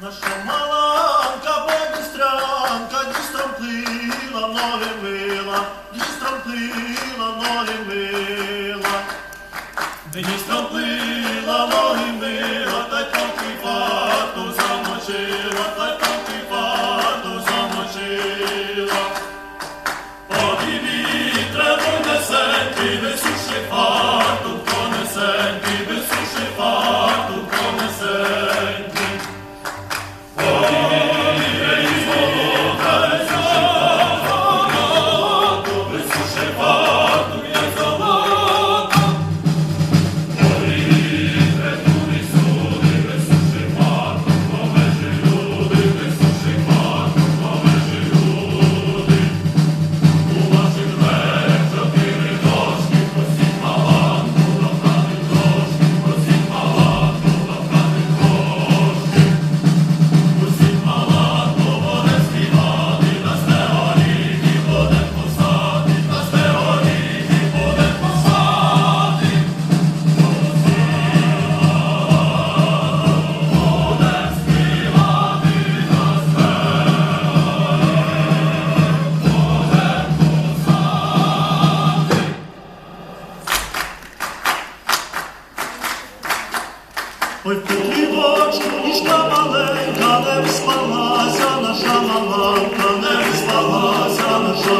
Наша маланка бобістрянка дістром плила, ноги мила, дістром плила, ноги мила, дістром плила, ноги мила, та й тонкий замочила, та й пату вату замочила. Пові вітра донесе, ти не суши, Ой, пилівочку, ніжка маленька, не вспалася наша маланка, не вспалася наша.